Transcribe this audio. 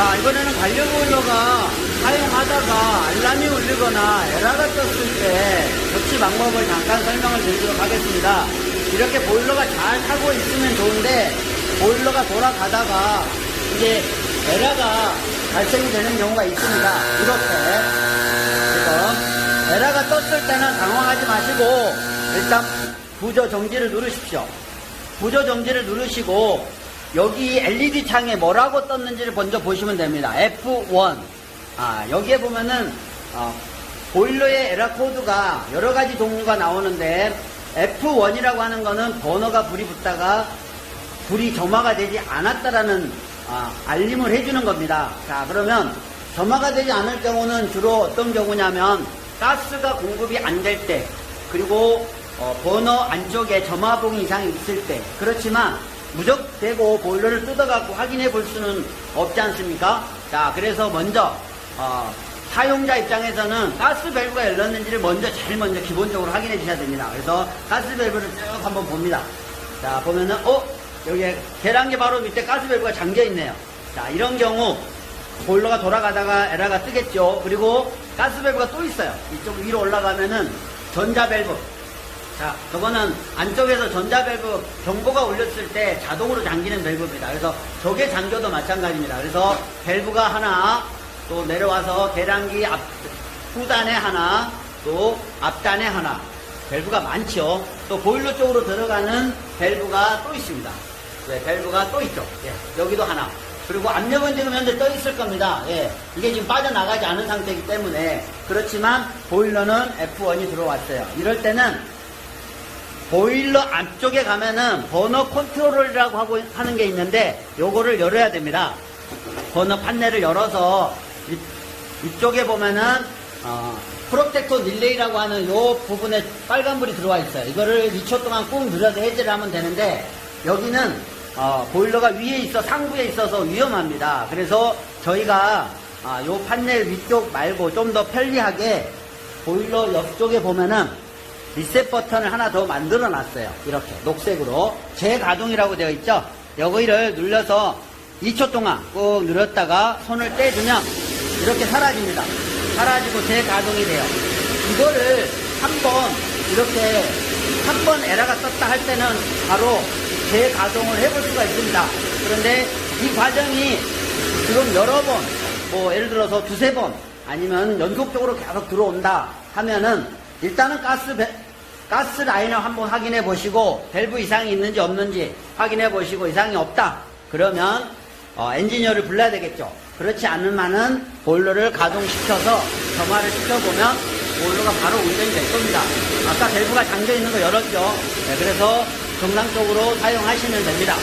자, 이번에는 관련 보일러가 사용하다가 알람이 울리거나 에러가 떴을 때 조치 방법을 잠깐 설명을 드리도록 하겠습니다. 이렇게 보일러가 잘 타고 있으면 좋은데 보일러가 돌아가다가 이제 에러가 발생이 되는 경우가 있습니다. 이렇게 지금 에러가 떴을 때는 당황하지 마시고 일단 부저 정지를 누르십시오. 부저 정지를 누르시고 여기 LED 창에 뭐라고 떴는지를 먼저 보시면 됩니다. F1. 아, 여기에 보면은 어, 보일러의 에러 코드가 여러 가지 종류가 나오는데 F1이라고 하는 거는 버너가 불이 붙다가 불이 점화가 되지 않았다라는 아, 알림을 해주는 겁니다. 자, 그러면 점화가 되지 않을 경우는 주로 어떤 경우냐면 가스가 공급이 안 될 때, 그리고 어, 버너 안쪽에 점화봉 이상이 있을 때, 그렇지만 무적되고 보일러를 뜯어갖고 확인해 볼 수는 없지 않습니까? 자, 그래서 먼저 어, 사용자 입장에서는 가스 밸브가 열렸는지를 먼저 제일 먼저 기본적으로 확인해 주셔야 됩니다. 그래서 가스 밸브를 쭉 한번 봅니다. 자, 보면은, 어? 여기에 계량기 바로 밑에 가스 밸브가 잠겨 있네요. 자, 이런 경우 보일러가 돌아가다가 에러가 뜨겠죠. 그리고 가스 밸브가 또 있어요. 이쪽 위로 올라가면은 전자 밸브. 자, 저거는 안쪽에서 전자 밸브 경보가 울렸을 때 자동으로 잠기는 밸브입니다. 그래서 저게 잠겨도 마찬가지입니다. 그래서 밸브가 하나, 또 내려와서 계량기 앞, 후단에 하나, 또 앞단에 하나. 밸브가 많죠. 또 보일러 쪽으로 들어가는 밸브가 또 있습니다. 네, 밸브가 또 있죠. 예, 여기도 하나. 그리고 압력은 지금 현재 떠 있을 겁니다. 예, 이게 지금 빠져나가지 않은 상태이기 때문에 그렇지만 보일러는 F1이 들어왔어요. 이럴 때는 보일러 안쪽에 가면은 버너 컨트롤이라고 하고 하는 게 있는데 요거를 열어야 됩니다. 버너 판넬을 열어서 이, 이쪽에 보면은 어, 프로텍터 릴레이라고 하는 요 부분에 빨간불이 들어와 있어요. 이거를 2초 동안 꾹 눌러서 해제를 하면 되는데 여기는 어, 보일러가 위에 있어 상부에 있어서 위험합니다. 그래서 저희가 아, 요 판넬 위쪽 말고 좀 더 편리하게 보일러 옆쪽에 보면은 리셋 버튼을 하나 더 만들어 놨어요. 이렇게 녹색으로 재가동이라고 되어 있죠. 여기를 눌러서 2초 동안 꾹 눌렀다가 손을 떼주면 이렇게 사라집니다. 사라지고 재가동이 돼요. 이거를 한번 이렇게 한 번 에러가 떴다 할 때는 바로 재가동을 해볼 수가 있습니다. 그런데 이 과정이 지금 여러 번, 뭐 예를 들어서 두세 번 아니면 연속적으로 계속 들어온다 하면은 일단은 가스 배- 가스 라인을 한번 확인해 보시고 밸브 이상이 있는지 없는지 확인해 보시고 이상이 없다 그러면 어, 엔지니어를 불러야 되겠죠. 그렇지 않으면은 보일러를 가동시켜서 점화를 시켜보면 보일러가 바로 운전이 될 겁니다. 아까 밸브가 잠겨 있는 거 열었죠. 네, 그래서 정상적으로 사용하시면 됩니다.